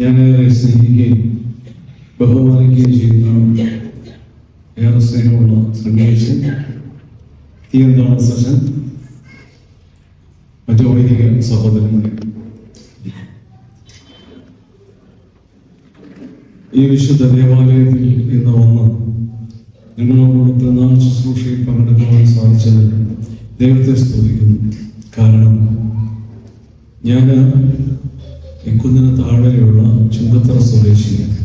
ഞാൻ ഏറെ സ്നേഹിക്കുകയും ബഹുമാനിക്കുകയും ചെയ്യുന്ന ഏറെ സ്നേഹമുള്ള സംഘേശൻ തീയൻ തോമസ് മറ്റു വൈദിക സഹോദരങ്ങളെ ഈ വിശുദ്ധ ദേവാലയത്തിൽ ഇന്ന് വന്ന് നിങ്ങളോടുകൂടെ പ്രധാന ശുശ്രൂഷയിൽ പങ്കെടുക്കുവാൻ സാധിച്ചത് ദൈവത്തെ സ്തുതിക്കുന്നു. കാരണം ഞാൻ ഈ കുന്നിന് താഴെയുള്ള ചുങ്കത്തറ സ്വദേശിയാണ്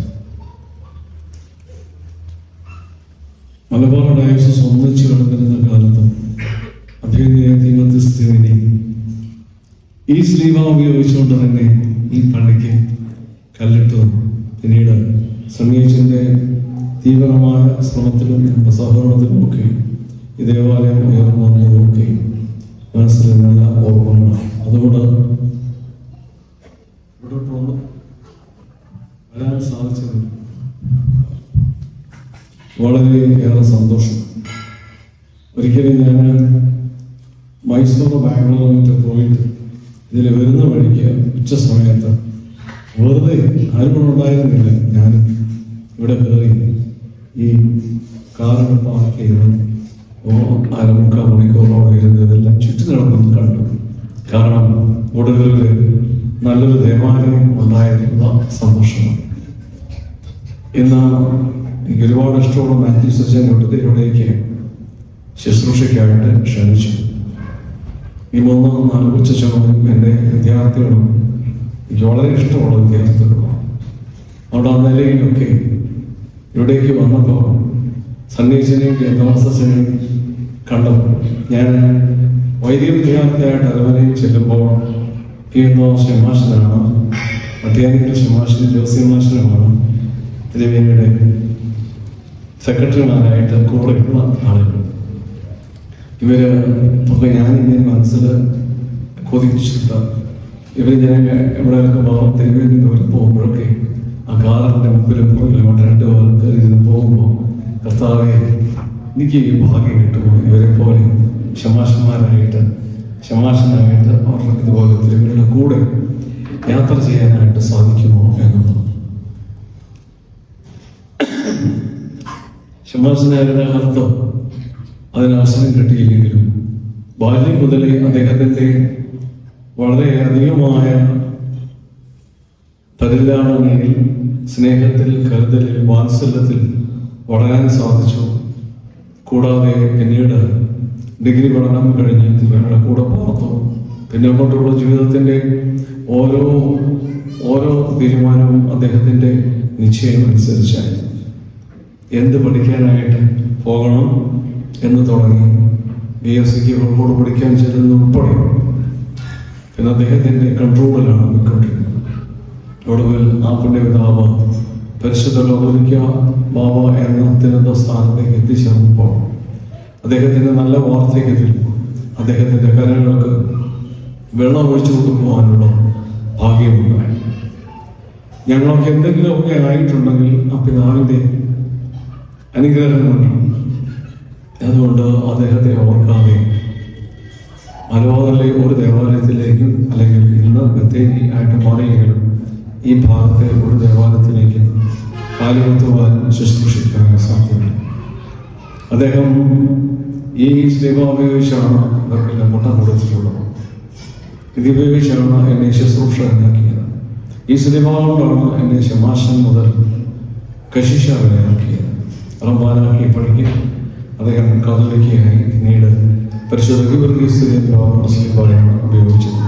മലബാർ ഡയസസ് സ്വന്തിച്ച് കിടന്നിരുന്ന കാലത്ത് അഭിനയത്തിന് ഈ ശ്രീവ ഉപയോഗിച്ചുകൊണ്ട് തന്നെ ഈ പള്ളിക്ക് കല്ലിട്ടു. പിന്നീട് സംഗീതത്തിന്റെ തീവ്രമായ ശ്രമത്തിലും സഹകരണത്തിലും ഒക്കെ ഈ ദേവാലയം ഉയർന്നു വന്നതുമൊക്കെ മനസ്സിൽ നല്ല ഓർമ്മകളാണ്. അതുകൊണ്ട് ഇവിടോട്ട് വന്ന് വരാൻ സാധിച്ചത് വളരെ സന്തോഷം. ഒരിക്കലും ഞാൻ മൈസൂർ മറ്റോ പോയിട്ട് ഇതിൽ വരുന്ന വഴിക്ക് ഉച്ച സമയത്ത് വെറുതെ ആരും ഉണ്ടായിരുന്നില്ല ഞാൻ ഇവിടെ കയറി ഈ കാറിന് പാർക്ക് ചെയ്ത് ഓ അരമുക്കാൽ മണിക്കൂറോളം ഇരുന്ന് ഇതെല്ലാം ചുറ്റി നടന്നു കണ്ടു. കാരണം ഒടുവിൽ നല്ലൊരു ദേവാലയം ഉണ്ടായിരുന്ന സന്തോഷമാണ്. ഇന്ന് എനിക്ക് ഒരുപാട് ഇഷ്ടമുള്ള മാത്യു സജ്ജൻ ഇവിടുത്തെ ഇവിടേക്ക് ശുശ്രൂഷയ്ക്കായിട്ട് ക്ഷണിച്ചു ഈ മൂന്ന് നാല് ചോദ്യം എന്റെ വിദ്യാർത്ഥികളും എനിക്ക് വളരെ ഇഷ്ടമുള്ള വിദ്യാർത്ഥികളാണ് അവിടെ ആ നിലയിലൊക്കെ ഇവിടേക്ക് വന്നപ്പോൾ സന്ദേശനെയും ഗന്ധവാസനെയും കണ്ടപ്പോൾ ഞാൻ വൈദിക വിദ്യാർത്ഥിയായിട്ട് അരവനയിൽ ചെല്ലുമ്പോൾ കീർത്തോ ശമാശനാണ് അധ്യാപിക ശമാശനും ജോസിമാശനുമാണ് തിരുവേനിയുടെ സെക്രട്ടറിമാരായിട്ട് കൂടെയുള്ള ആളുകൾ. ഇവർ ഒക്കെ ഞാൻ ഇങ്ങനെ മനസ്സിൽ കൊതിച്ചിട്ട ഇവർ ഞാൻ എവിടെയൊക്കെ പോകാം തിരുവേണ്ടി ദൂരം പോകുമ്പോഴൊക്കെ ആ കാറിന്റെ മുമ്പിലും പുറകിലും രണ്ട് പേർക്ക് ഇതിന് പോകുമ്പോൾ കർത്താവെ എനിക്ക് ഈ ഭാഗ്യം കിട്ടുമോ? ഇവരെ പോലെ ക്ഷമാശന്മാരായിട്ട് ക്ഷമാശനായിട്ട് അവർക്ക് ഇതുപോലെ തിരുവനന്തപുരം കൂടെ യാത്ര ചെയ്യാനായിട്ട് സാധിക്കുമോ എന്നുള്ളത്. ക്ഷമാശനാരുടെ അർത്ഥം അതിന് അവസരം കിട്ടിയില്ലെങ്കിലും ബാല്യം മുതലേ അദ്ദേഹത്തിന്റെ വളരെ അധികമായ പരിലാളനയിൽ സ്നേഹത്തിൽ കരുതലിൽ വാത്സല്യത്തിൽ വളരാൻ സാധിച്ചു. കൂടാതെ പിന്നീട് ഡിഗ്രി പഠനം കഴിഞ്ഞ് തിരുവനന്തപുരം കൂടെ പാർത്തു. പിന്നെ അങ്ങോട്ടുള്ള ജീവിതത്തിന്റെ ഓരോ ഓരോ തീരുമാനവും അദ്ദേഹത്തിന്റെ നിശ്ചയം അനുസരിച്ചായിരുന്നു. എന്ത് പഠിക്കാനായിട്ട് പോകണം എന്ന് തുടങ്ങി ബി എസ് സിക്ക് കോഴിക്കോട് പഠിക്കാൻ ചെല്ലുന്ന ഉൾപ്പെടെ പിന്നെ അദ്ദേഹത്തിന്റെ കൺട്രോളിലാണ് പോയിക്കൊണ്ടിരുന്നത്. ഒടുവിൽ ആ പുണ്യപിതാവ് പരിശുദ്ധ ലോകലിക്ക ബാബ എന്ന അത്യുന്നത സ്ഥാനത്തേക്ക് എത്തിച്ചേർന്നപ്പോൾ അദ്ദേഹത്തിന്റെ നല്ല വാർദ്ധക്യത്തിൽ അദ്ദേഹത്തിന്റെ കരകൾക്ക് വെള്ളം ഒഴിച്ചു കൊടുക്കുവാനുള്ള ഭാഗ്യമുണ്ടായി. ഞങ്ങൾക്ക് എന്തെങ്കിലുമൊക്കെ ആയിട്ടുണ്ടെങ്കിൽ ആ പിതാവിന്റെ അനുഗ്രഹങ്ങളുണ്ട്. അതുകൊണ്ട് അദ്ദേഹത്തെ ഓർക്കാതെ മലബാറിലെ ഒരു ദേവാലയത്തിലേക്കും അല്ലെങ്കിൽ ഇന്ന് ബത്തേരി ആയിട്ട് മാറിയെങ്കിലും ഈ ഭാഗത്തെ ഒരു ദേവാലയത്തിലേക്കും കാലുകുത്തുവാനും ശുശ്രൂഷിക്കാൻ സാധ്യതയുണ്ട്. അദ്ദേഹം ഈ സ്ലീവ ഉപയോഗിച്ചാണ് ഇവർക്കെല്ലാം മുട്ട കൊടുത്തിട്ടുള്ളത് ഇത് ഉപയോഗിച്ചാണ് എന്നെ ശുശ്രൂഷ ഉണ്ടാക്കിയത്. ഈ സ്ലീവ കൊണ്ടാണ് എന്നെ ശമാശൻ മുതൽ കശിഷ വരെ ആക്കിയത്. റംബാനാക്കി പഠിക്കും. അദ്ദേഹം കാതലിക്കുകയായി പിന്നീട് മുസ്ലിംബായാണ് ഉപയോഗിച്ചത്.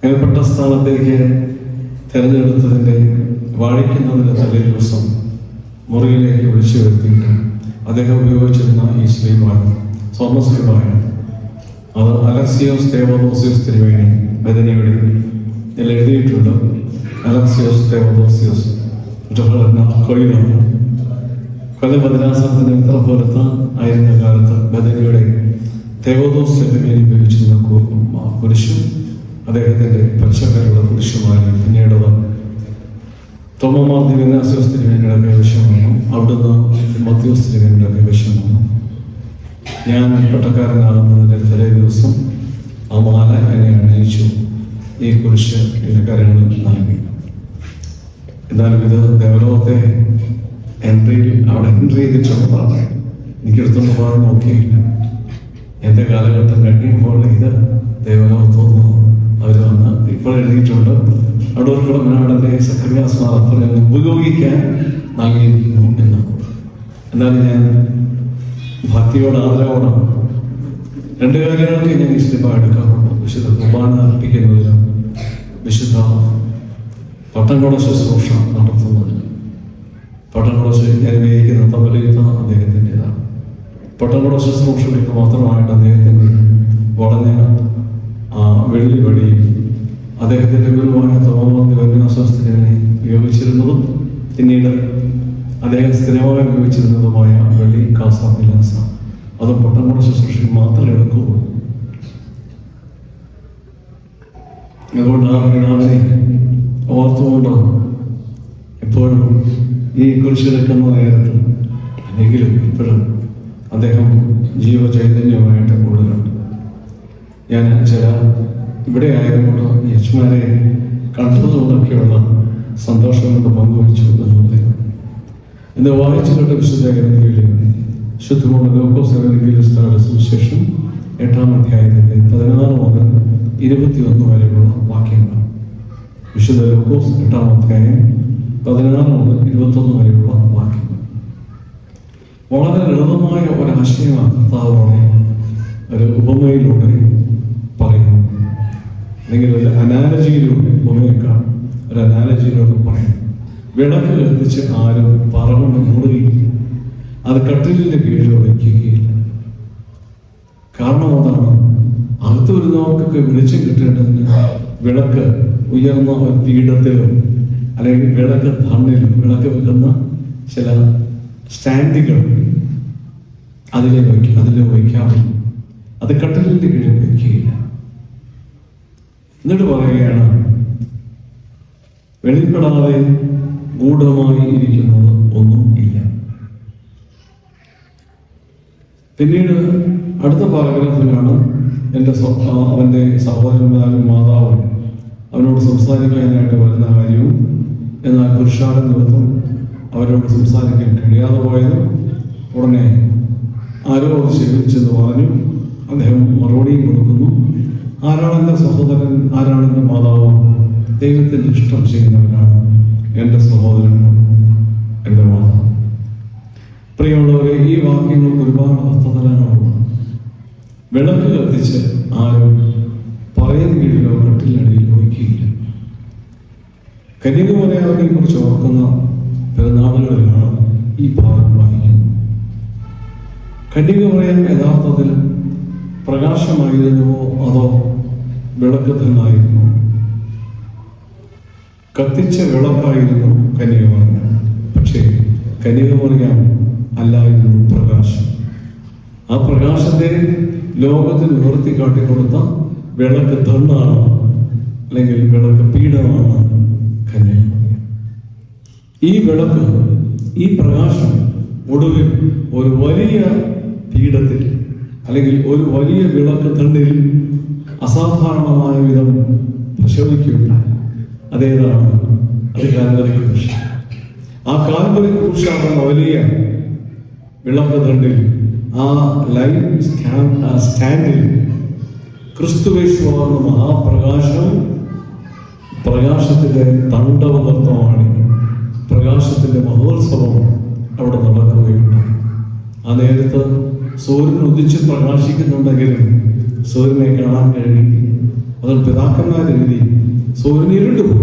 മേൽപ്പെട്ട സ്ഥാനത്തേക്ക് തിരഞ്ഞെടുത്തതിന്റെ വാഴിക്കുന്നതിന്റെ തലേ ദിവസം മുറിയിലേക്ക് വിളിച്ചു വരുത്തിയിട്ട് അദ്ദേഹം ഉപയോഗിച്ചിരുന്ന ഈ സ്ലീവാണ് സ്വർണ സ്ലീവാണ് അത് അലക്സിയോസ് തേവദോസിയോസ് തിരുവേണി ബദനിയുടെ എഴുതിയിട്ടുണ്ട്. അലക്സിയോസ് തേവദോസിയോസ് കൊയ്യാണ് കൊല്ലം എത്ര പുറത്ത് ആയിരുന്ന കാലത്ത് ബദനിയുടെ തേവദോസ് തിരുവേണി ഉപയോഗിച്ചിരുന്ന പുരുഷൻ അദ്ദേഹത്തിന്റെ പച്ചക്കറുള്ള പുരുഷമായി പിന്നീട് തോമമാർ ദിവ്യനാസിയോസ് തിരുവേനിയുടെ കൈവശം വന്നു അവിടുന്ന് മത്യോസ് തിരുവേനിയുടെ കൈവശം വന്നു ഞാൻ പട്ടക്കാരനാകുന്നതിന്റെ തലേ ദിവസം ആ മാല എന്നെ അണിയിച്ചു. ഈ കുരിശ് എന്റെ കരങ്ങളിൽ നൽകി എന്നാലും ഇത് ദേവലോകത്തെ എൻട്രിയിൽ അവിടെ എൻട്രി ചെയ്തിട്ടുള്ളതാണ് എനിക്കെടുത്തൊന്നും പോകാൻ നോക്കിയില്ല. എന്റെ കാലഘട്ടം കഴിയുമ്പോൾ ഇത് ദേവലോകത്തൊന്നും അവർ വന്ന് ഇപ്പോൾ എഴുതിയിട്ടുണ്ട്. അടൂർ കുടമനാടന്റെ സക്രിയാസ് അഫറിനെ ഉപയോഗിക്കാൻ നൽകിയിരിക്കുന്നു എന്ന്. എന്നാൽ ഞാൻ ഭക്തിയോട് ആദരവോടാണ് രണ്ട് കാര്യങ്ങൾക്ക് ഞാൻ സിനിമ എടുക്കാറുണ്ട്. വിശുദ്ധ കുർബാന അർപ്പിക്കുന്നതിനും വിശുദ്ധ പട്ടംകുട ശുശ്രൂഷ നടത്തുന്നതിന്. ഞാൻ ഉപയോഗിക്കുന്ന തബലീത്ത അദ്ദേഹത്തിന്റെതാണ്. പട്ടംകുട ശുശ്രൂഷകൾക്ക് മാത്രമായിട്ട് അദ്ദേഹത്തിന്റെ വളഞ്ഞ വെള്ളി വടിയും അദ്ദേഹത്തിന്റെ ഗുരുവായ തോമന്തി വന്യാസസ്ഥിരനെ ഉപയോഗിച്ചിരുന്നതും പിന്നീട് അദ്ദേഹം സ്ഥിരമായി ഉപയോഗിച്ചിരുന്നതുമായ വെള്ളി കാസ വിലാസ അതും പട്ടംകുട ശുശ്രൂഷയിൽ മാത്രമേ എടുക്കുകയുള്ളൂ അതുകൊണ്ട് ആ പിതാവിനെ ഓർത്തുകൊണ്ട് എപ്പോഴും ഈ എങ്കിലും അല്ലെങ്കിലും ഇപ്പോഴും അദ്ദേഹം ജീവചൈതന്യമായിട്ട് കൂടുതലുണ്ട്. ഞാൻ ചില ഇവിടെ ആയതുകൊണ്ട് യജ്മാരെ കണ്ടതുകൊണ്ടൊക്കെയുള്ള സന്തോഷം കൊണ്ട് പങ്കുവച്ചു എന്നുള്ളത് ഇന്ന് വായിച്ചു കേട്ട വിശുദ്ധ ഗ്രന്ഥയിലെ ശുദ്ധമുള്ള ലോകോസേവനികയിലെ സുവിശേഷം എട്ടാം അധ്യായത്തിന്റെ പതിനാറ് മുതൽ ഇരുപത്തിയൊന്ന് വരെയുള്ള വാക്യങ്ങൾ. വിശുദ്ധ ലോകോസ് എട്ടാം അധ്യായം പതിനാറ് മുതൽ ഇരുപത്തൊന്ന് വരെയുള്ള വാക്യങ്ങൾ. വളരെ ലളിതമായ ഒരാശയമാണ് കർത്താവോടെ ഒരു ഉപമയിലൂടെ പറയുന്നു അല്ലെങ്കിൽ ഒരു അനാലജിയിലൂടെ ഉപമയേക്കാൾ ഒരു അനാലജിയിലൂടെ പറയുന്നു വിളക്ക് കത്തിച്ച് ആരും പറകൊണ്ട് മൂടുകയില്ല. അത് കട്ടിലിന്റെ കീഴിൽ വയ്ക്കുകയില്ല. കാരണം അതാണ് അകത്ത് വരുന്നവർക്കൊക്കെ വെളിച്ചം കിട്ടേണ്ടതിന് വിളക്ക് ഉയർന്ന ഒരു പീഠത്തിലും അല്ലെങ്കിൽ വിളക്ക് തണ്ണിലും വിളക്ക് വെക്കുന്ന ചില സ്റ്റാൻഡുകൾ അതിലെ വയ്ക്കും അതിലെ വയ്ക്കാവും അത് കട്ടലിന്റെ കീഴിൽ വയ്ക്കുകയില്ല. എന്നിട്ട് പറയുകയാണ് വെളിപ്പെടാതെ ഗൂഢമായി ഇരിക്കുന്നത് ഒന്നും ഇല്ല. പിന്നീട് അടുത്ത പാരഗ്രാഫിലാണ് എന്റെ അവന്റെ സഹോദരന്മാരും മാതാവും അവനോട് സംസാരിക്കാനായിട്ട് വരുന്ന കാര്യവും എന്നാൽ പുരുഷാര നിമിത്തം അവരോട് സംസാരിക്കാൻ കഴിയാതെ പോയതും ഉടനെ ആരോ അത് ശേഖരിച്ചെന്ന് പറഞ്ഞു. അദ്ദേഹം മറുപടിയും കൊടുക്കുന്നു. ആരാണെന്റെ സഹോദരൻ? ആരാണെന്റെ മാതാവ്? ദൈവത്തിന്റെ ഇഷ്ടം ചെയ്യുന്നവരാണ് എന്റെ സഹോദരൻ എന്റെ മാതാവ്. പ്രിയമുള്ളവരെ ഈ വാക്യങ്ങൾക്ക് ഒരുപാട് അർത്ഥതലങ്ങളുണ്ട് വിളക്ക് കത്തിച്ച് ആരും പറയുന്ന കീഴിലോ കട്ടിലടിയിലോ വയ്ക്കുകയില്ല കന്യാകുമാരിയെ കുറിച്ച് ഓർക്കുന്ന പെരുന്നാളുകളിലാണ് ഈ ഭാഗം വായിക്കുന്നത്. കന്യാകുമാരിയം യഥാർത്ഥത്തിൽ പ്രകാശമായിരുന്നുവോ അതോ വിളക്ക് തന്നായിരുന്നു കത്തിച്ച വിളക്കായിരുന്നു കന്യാകുമാരിയം പക്ഷേ കന്യാകുമാരിയം അല്ലായിരുന്നു പ്രകാശം. ആ പ്രകാശത്തെ ലോകത്തിന് ഉയർത്തി കാട്ടിക്കൊടുത്ത വിളക്ക് തണ്ണാണ് അല്ലെങ്കിൽ വിളക്ക് പീഠമാണ്? കന്യാകുമാരി ഈ വിളക്ക് ഈ പ്രകാശം ഒടുവിൽ ഒരു വലിയ പീഠത്തിൽ അല്ലെങ്കിൽ ഒരു വലിയ വിളക്ക് തണ്ടിൽ അസാധാരണമായ വിധം പ്രശോഭിക്കുകയുണ്ടായി. അതേതാണ്? അത് കാൽവരി ക്രൂശ്. ആ കാൽവരി ക്രൂശാകുന്ന വലിയ വിളക്ക് തണ്ടിൽ ആ ആ സ്റ്റാൻഡിൽ ക്രിസ്തുവേശുവാകുന്ന മഹാപ്രകാശം പ്രകാശത്തിന്റെ താണ്ഡവ നൃത്തമാണ് പ്രകാശത്തിന്റെ മഹോത്സവം അവിടെ നടക്കുകയുണ്ട് ആ നേരത്ത് സൂര്യൻ ഉദിച്ച് പ്രകാശിക്കുന്നുണ്ടെങ്കിലും സൂര്യനെ കാണാൻ കഴിയില്ല അതിൽ പിതാക്കന്മാർ എഴുതി സൂര്യൻ ഇരുണ്ടുപോയി.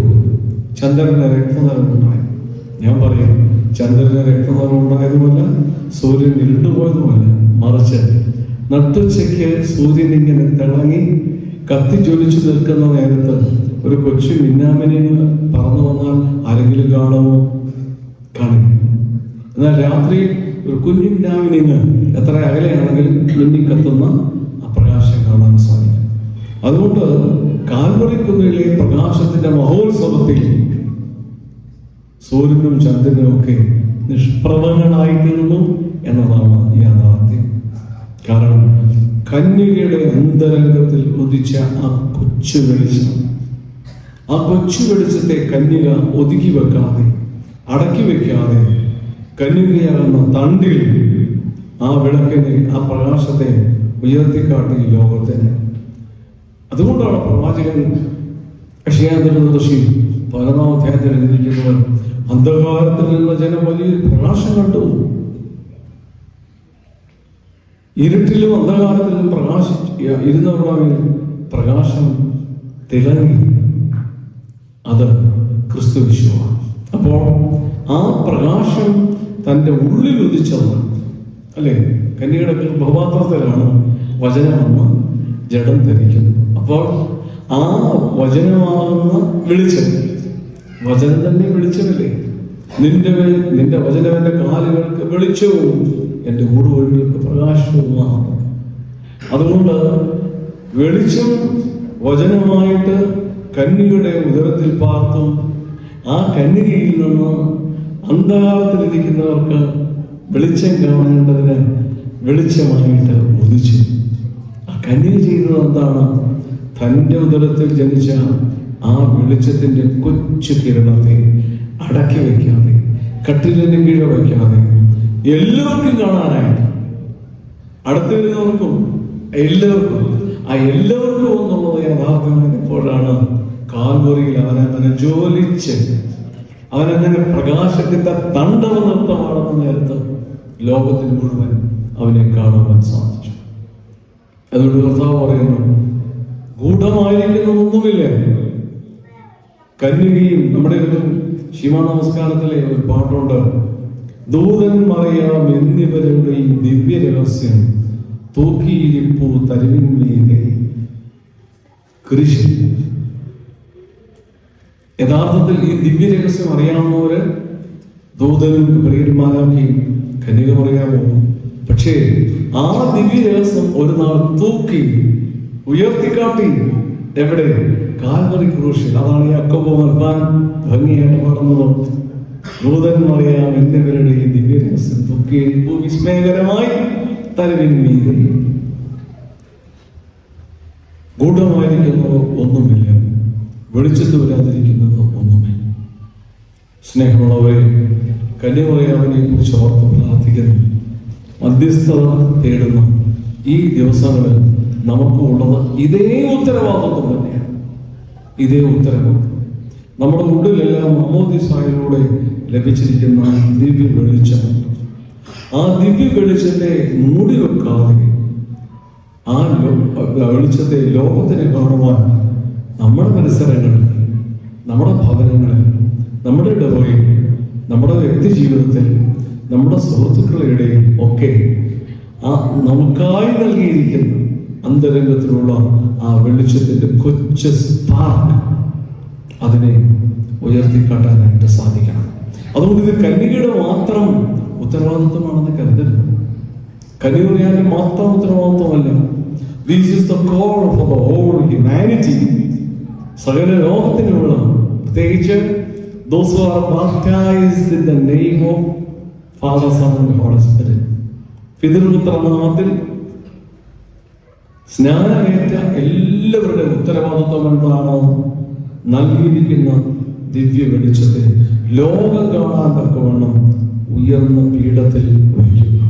ചന്ദ്രന് രക്തനിറം ഉണ്ടായി. ഞാൻ പറയും ചന്ദ്രന് രക്തനിറം ഉണ്ടായതുമല്ല സൂര്യൻ ഇരുണ്ടുപോയതുമല്ല. മറിച്ച് നട്ടുച്ചയ്ക്ക് സൂര്യൻ ഇങ്ങനെ തിളങ്ങി കത്തിജ്വലിച്ചു നിൽക്കുന്ന നേരത്ത് ഒരു കൊച്ചു മിന്നാമിനെ പറന്നു വന്നാൽ ആരെങ്കിലും കാണുമോ? കാണില്ല എന്നാൽ രാത്രി ഒരു കുഞ്ഞു മിന്നാമിനെ എത്ര അകലെയാണെങ്കിലും മിന്നി കത്തുന്ന ആ പ്രകാശം കാണാൻ സാധിക്കും. അതുകൊണ്ട് കാൽവറിക്കുന്നിലെ പ്രകാശത്തിന്റെ മഹോത്സവത്തിൽ സൂര്യനും ചന്ദ്രനും ഒക്കെ നിഷ്പ്രഭങ്ങളായി തീർന്നു എന്നതാണ് യാഥാർത്ഥ്യം. കാരണം കന്യകയുടെ അന്തരംഗത്തിൽ ഉദിച്ച ആ കൊച്ചു വെളിച്ചം ആ കൊച്ചു വെളിച്ചത്തെ കന്യക ഒതുക്കി വെക്കാതെ അടക്കി വെക്കാതെ കന്യകയാകുന്ന തണ്ടിൽ ആ വിളക്കിനെ ആ പ്രകാശത്തെ ഉയർത്തിക്കാട്ടി ലോകത്തിന്. അതുകൊണ്ടാണ് പ്രവാചകൻ ഋഷി പതിനൊന്നാം അധ്യായത്തിൽ എഴുതിയിരിക്കുന്നവർ അന്ധകാരത്തിൽ നിന്ന് ജനം വലിയ പ്രകാശം കണ്ടു. ഇരുട്ടിലും അന്ധകാരത്തിലും പ്രകാശി ഇരുന്നവരുടെ പ്രകാശം തിളങ്ങി. അത് ക്രിസ്തു വിശ്വമാണ്. അപ്പോൾ ആ പ്രകാശം തന്റെ ഉള്ളിൽ ഉദിച്ചത് അല്ലേ? കന്യയുടെ ഗർഭപാത്രത്തിലാണ് വചനമെന്ന് ജഡം ധരിക്കുന്നത്. അപ്പോൾ ആ വചനമാകുന്ന വെളിച്ചം വചനം തന്നെ വെളിച്ചമല്ലേ? നിന്റെ നിന്റെ വചനം എന്റെ കാലുകൾക്ക് വെളിച്ചവും എന്റെ ഊടുവഴികൾക്ക് പ്രകാശവുമാണ്. അതുകൊണ്ട് വെളിച്ചം വചനമായിട്ട് കന്യകയുടെ ഉദരത്തിൽ പാർത്തും ആ കന്യകയിൽ നിന്ന് അന്ധകാരത്തിലിരിക്കുന്നവർക്ക് വെളിച്ചം കാണേണ്ടതിന് വെളിച്ചമായിട്ട് ഉദിച്ചു. ആ കന്യക ചെയ്തത് എന്താണ്? തന്റെ ഉദരത്തിൽ ജനിച്ച ആ വെളിച്ചത്തിന്റെ കൊച്ചു കിരണത്തെ അടക്കി വയ്ക്കാതെ കട്ടിലിന്റെ കീഴ വയ്ക്കാതെ എല്ലാവർക്കും കാണാനായിട്ട്. അടുത്ത് വരുന്നവർക്കും എല്ലാവർക്കും ആ എല്ലാവർക്കും എന്നുള്ളത് യഥാർത്ഥമായി എപ്പോഴാണ്? കാൽമുറിയിൽ അവനങ്ങനെ ജോലിച്ച് അവനങ്ങനെ പ്രകാശത്തിന്റെ തണ്ടവ നൃത്തമാണെന്ന് നേരത്ത് ലോകത്തിന് മുഴുവൻ അവനെ കാണുവാൻ സാധിച്ചു. അതുകൊണ്ട് കർത്താവ് പറയുന്നു ഗൂഢമായിരിക്കുന്ന ഒന്നുമില്ല കന്യകയും നമ്മുടെ ഒരു ശിവ നമസ്കാരത്തിലെ ഒരു പാട്ടുണ്ട്. ദൂതൻ മറിയാം എന്നിവരുടെ ഈ ദിവ്യ രഹസ്യം തൂക്കിയിരിപ്പു തരുവിന്മീതെ കൃഷി യഥാർത്ഥത്തിൽ ഈ ദിവ്യ രഹസ്യം അറിയാവുന്നവര് ദൂതനും പ്രിയന്മാരാക്കിയും കന്യക പറയാമോ? പക്ഷേ ആ ദിവ്യ രഹസ്യം ഒരു നാൾ തൂക്കി ഉയർത്തിക്കാട്ടി. എവിടെ? കാൽവറി ക്രൂശിൽ അതാണ് യാക്കോബോ മർത്താൻ ഭംഗിയായിട്ട് പാടുന്നത്. ദൂതൻ മറിയാം എന്നിവരുടെ ഈ ദിവ്യ രഹസ്യം തൂക്കി വിസ്മയകരമായി തലവിന്മീതെ ഗൂഢമായിരിക്കുന്നവർ ഒന്നുമില്ല. വെളിച്ചത്ത് വരാതിരിക്കുന്നത് ഒന്നുമേ. സ്നേഹമുള്ളവരെ കന്യമറിയാവിനെ കുറിച്ച് ഓർത്ത് പ്രാർത്ഥിക്കുന്നു. മധ്യസ്ഥത തേടുന്ന. ഈ ദിവസങ്ങളിൽ നമുക്ക് ഉള്ളത് ഇതേ ഉത്തരവാദിത്വം തന്നെയാണ്. ഇതേ ഉത്തരവാദിത്വം. നമ്മുടെ ഉള്ളിലെല്ലാം മമ്മോദിസായിലൂടെ ലഭിച്ചിരിക്കുന്ന ദിവ്യ വെളിച്ചം. ആ ദിവ്യ വെളിച്ചത്തെ മൂടി വെക്കാതെ ആ വെളിച്ചത്തെ ലോകത്തിന് കാണുവാൻ നമ്മുടെ പരിസരങ്ങളിൽ നമ്മുടെ ഭവനങ്ങളിൽ നമ്മുടെ ഇടവകയിൽ നമ്മുടെ വ്യക്തി ജീവിതത്തിൽ നമ്മുടെ സുഹൃത്തുക്കളുടെ ഒക്കെ ആ നമുക്കായി നൽകിയിരിക്കുന്ന അന്തരംഗത്തിലുള്ള ആ വെളിച്ചത്തിന്റെ കൊച്ചു സ്പാർക്ക് അതിനെ ഉയർത്തിക്കാട്ടാനായിട്ട് സാധിക്കണം. അതുകൊണ്ട് ഇത് കന്യകയുടെ മാത്രം ഉത്തരവാദിത്വമാണെന്ന് കരുതരുത്. കന്യകയാന്റെ മാത്രം ഉത്തരവാദിത്വമല്ല. This is the call the whole humanity സകല ലോകത്തിനുള്ള പ്രത്യേകിച്ച്. പിതൃപുത്രനാമത്തിൽ സ്നാനമേറ്റ എല്ലാവരുടെ ഉത്തരവാദിത്വം എന്താണ്? നൽകിയിരിക്കുന്ന ദിവ്യ വെളിച്ചത്തെ ലോകം കാണാൻ തക്കവണ്ണം ഉയർന്ന പീഠത്തിൽ വയ്ക്കുക.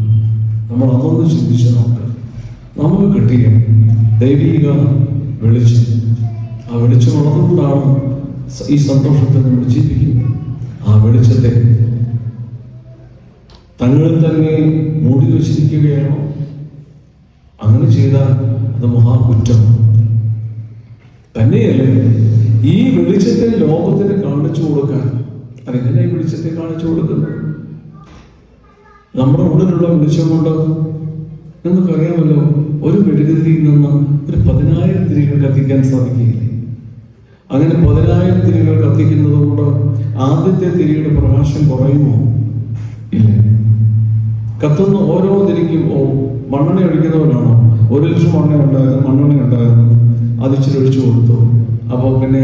നമ്മൾ അതൊന്ന് ചിന്തിച്ച് നോക്കുക നമുക്ക് കിട്ടിയ ദൈവിക വെളിച്ചം. ആ വെളിച്ചമുള്ളതുകൊണ്ടാണ് സ- ഈ സന്തോഷത്തെ നമ്മൾ ജീവിക്കുന്നത്. ആ വെളിച്ചത്തെ തങ്ങളിൽ തന്നെ മൂടി വച്ചിരിക്കുകയാണോ? അങ്ങനെ ചെയ്താൽ അത് മഹാകുറ്റം. തന്നെയല്ലേ ഈ വെളിച്ചത്തെ ലോകത്തിന് കാണിച്ചു കൊടുക്കാൻ? അതെങ്ങനെ വെളിച്ചത്തെ കാണിച്ചു കൊടുക്കുന്നത്? നമ്മുടെ ഉള്ളിലുള്ള വെളിച്ചം കൊണ്ട് നിങ്ങൾക്കറിയാമല്ലോ ഒരു മെഴുകുതിരിയിൽ നിന്ന് ഒരു പതിനായിരം തിരികൾ കത്തിക്കാൻ സാധിക്കില്ലേ അങ്ങനെ പതിനായിരം തിരികൾ കത്തിക്കുന്നത് കൊണ്ട് ആദ്യത്തെ തിരിയുടെ പ്രകാശം കുറയുമോ? ഇല്ല. കത്തുന്ന ഓരോ തിരിക്കും ഓ മണ്ണെണ്ണ ഒഴിക്കുന്നവരാണോ ഒരു ലക്ഷം മണ്ണ ഉണ്ടായിരുന്നു മണ്ണെണ്ണ ഉണ്ടായിരുന്നു. അത് ഇച്ചിരി ഒഴിച്ചു കൊടുത്തു. അപ്പോൾ പിന്നെ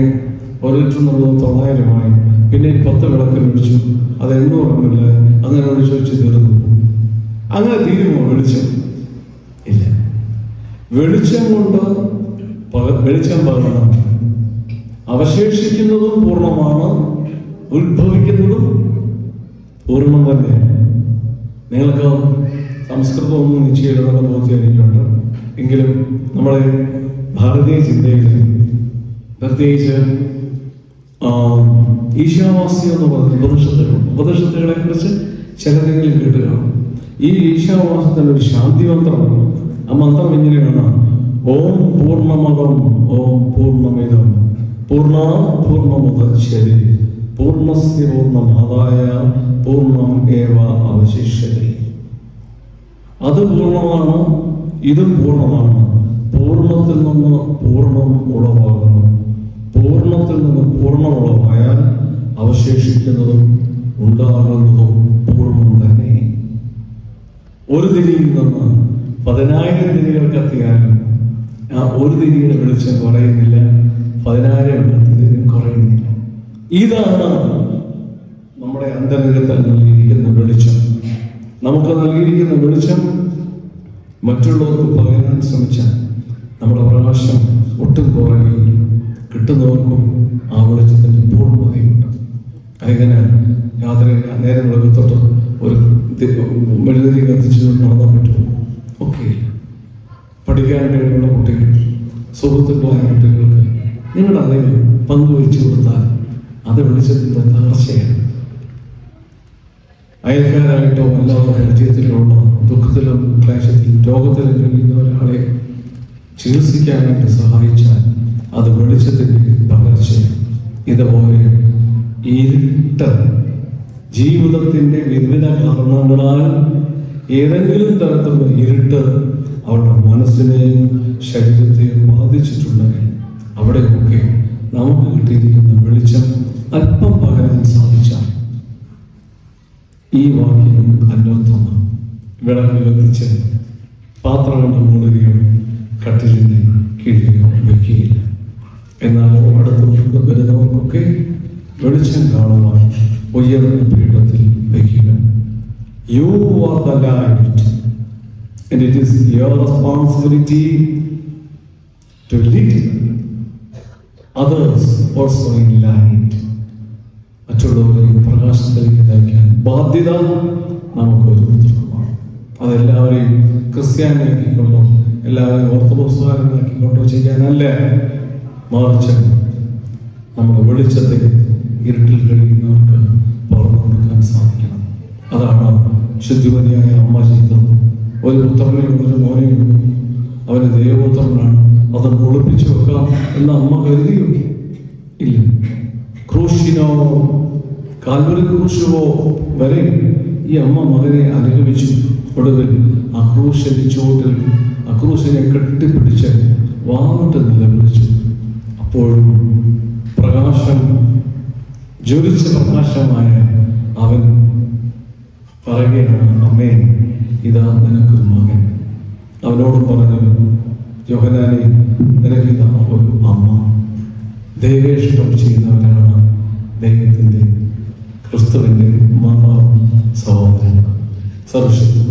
ഒരു ലക്ഷം എന്നുള്ളത് തൊള്ളായിരമായി. പിന്നെ പത്ത് വിളക്കിൽ ഒഴിച്ചു. അത് എണ്ണൂറൊന്നുമില്ല. അങ്ങനെ ഒഴിച്ചു വെച്ച് തീർന്നു. അങ്ങനെ തീരുമോ വെളിച്ചം? ഇല്ല. വെളിച്ചം കൊണ്ട് വെളിച്ചം പകരണം അവശേഷിക്കുന്നതും പൂർണമാണ് ഉത്ഭവിക്കുന്നതും പൂർണം തന്നെ. നിങ്ങൾക്ക് സംസ്കൃതമൊന്നും നിശ്ചയിടുന്ന ബോധ്യം എങ്കിലും നമ്മുടെ ഭാരതീയ ചിന്തയിൽ പ്രത്യേകിച്ച് ഈശാവാസി എന്ന് പറഞ്ഞ ഉപനിഷത്തുകളുണ്ട് ഉപനിഷത്തുകളെ കുറിച്ച് ചിലരെങ്കിലും കേട്ട് ഈ ഈശാവാസത്തിന് ഒരു ശാന്തി മന്ത്രമാണ് ആ മന്ത്രം എങ്ങനെയാണ്? ഓം പൂർണമതം ഓം പൂർണമിതം. പൂർണ പൂർണമുദച്ഛരി പൂർണസ്യ പൂർണമാതായ പൂർണം ഏവ അവശിഷ്യതേ അത് പൂർണമാണ് ഇതും പൂർണമാണ്. പൂർണത്തിൽ നിന്ന് പൂർണം ഉളവാകുന്നു. പൂർണത്തിൽ നിന്ന് പൂർണം ഉളവായാൽ അവശേഷിക്കുന്നതും ഉണ്ടാകുന്നതും പൂർണം തന്നെ. ഒരു തിരിയിൽ നിന്ന് പതിനായിരം തിരികൾ ആ ഒരു തിരിയുടെ വെളിച്ചം കുറയുന്നില്ല. പതിനായിരം തിരി കുറയുന്നില്ല. ഇതാണ് നമ്മുടെ അന്തരംഗത്തിൽ നൽകിയിരിക്കുന്ന വെളിച്ചം. നമുക്ക് നൽകിയിരിക്കുന്ന വെളിച്ചം മറ്റുള്ളവർക്ക് പകരാൻ ശ്രമിച്ചാൽ നമ്മുടെ പ്രകാശം ഒട്ടും കുറയുകയില്ല. കിട്ടുന്നവർക്കും ആ വെളിച്ചത്തിന്റെ പൂർണതയുണ്ട് അതിങ്ങനെ രാത്രി നേരം വെളുക്കത്തോട്ട് ഒരു തി- കത്തിച്ചുകൊണ്ട് കത്തിച്ചു നടന്നാൻ പറ്റുമോ? ഒക്കെ പഠിക്കാൻ കഴിവുള്ള കുട്ടികൾ സുഹൃത്തുക്കളായ കുട്ടികൾക്ക് നിങ്ങളുടെ അറിവ് പങ്കുവെച്ചു കൊടുത്താൽ അത് വെളിച്ചത്തിന്റെ തകർച്ചയാണ്. അയൽക്കാരായിട്ടോ അല്ലാതെ പരിചയത്തിലുള്ള ദുഃഖത്തിലും ക്ലേശത്തിലും രോഗത്തിലും കഴിയുന്ന ഒരാളെ ചികിത്സിക്കാനായിട്ട് സഹായിച്ചാൽ അത് വെളിച്ചത്തിന്റെ പകർച്ചയാണ് ഇതുപോലെ ഇരുട്ട് ജീവിതത്തിന്റെ വിവിധ കാരണങ്ങളാൽ ഏതെങ്കിലും തരത്തിലുള്ള ഇരുട്ട് അവരുടെ മനസ്സിനെയും ശരീരത്തെയും ബാധിച്ചിട്ടുണ്ടെങ്കിൽ അവിടെയൊക്കെ നമുക്ക് കിട്ടിയിരിക്കുന്ന വെളിച്ചം അല്പം പകരാൻ സാധിച്ചാൽ ഈ വാക്യം അന്വർത്ഥമാണ്. വിളക്ക് കത്തിച്ച് പാത്രങ്ങളുടെ മൂളുകയോ കട്ടിലിന്റെ കീഴിലോ വയ്ക്കുകയില്ല. എന്നാൽ അടുത്ത് വരുന്നവർക്കൊക്കെ വെളിച്ചം കാണുവാൻ ഉയർന്ന പീഠത്തിൽ വയ്ക്കുക. You are the light and it is your responsibility to lead. Others also in light മറ്റുള്ളവരെ പ്രകാശത്തിലേക്ക് നയിക്കാൻ ബാധ്യത നമുക്ക് ഓരോരുത്തർക്കുമാണ് അതെല്ലാവരെയും ക്രിസ്ത്യാനിയാക്കിക്കൊണ്ടോ എല്ലാവരെയും ഓർത്തഡോക്സുകാരനാക്കിക്കൊണ്ടോ ചെയ്യാനല്ല മറിച്ച് നമ്മുടെ വെളിച്ചത്തെ ഇരുട്ടിൽ കഴിയുന്നവർക്ക് പകർന്നു കൊടുക്കാൻ സാധിക്കണം. അതാണ് ശുദ്ധിമതിയായ അമ്മ ചെയ്തത്. ഒരു പുത്രനെയും ഒരു മോനെയും അവന് ദൈവപുത്രനാണ്. അത് ഒളിപ്പിച്ചു വെക്കാം എന്ന് അമ്മ കരുതിയോ ഇല്ല. ക്രൂശിനോ കാൽവരി ക്രൂശുവോ വരെ ഈ അമ്മ മകനെ അനുഗമിച്ചു. ഒടുവിൽ അക്രൂശന്റെ ക്രൂശിന്റെ ചുവട്ടിൽ ആ ക്രൂശിനെ കെട്ടിപ്പിടിച്ച് വാങ്ങിട്ട് നിലവിളിച്ചു. അപ്പോഴും പ്രകാശം ജ്വലിച്ച പ്രകാശമായ അവൻ പറയുകയാണ് അമ്മേ ഇതാ നിനക്കൊരു മകൻ. അവനോട് പറഞ്ഞു യോഹനാനെ നിനക്കിതാ ഒരു അമ്മ. ദൈവേഷ്ടം ചെയ്യുന്നവരാണ് ദൈവത്തിന്റെ ക്രിസ്തുവിന്റെ മാതാവ് സഹോദരൻ സർവശക്തി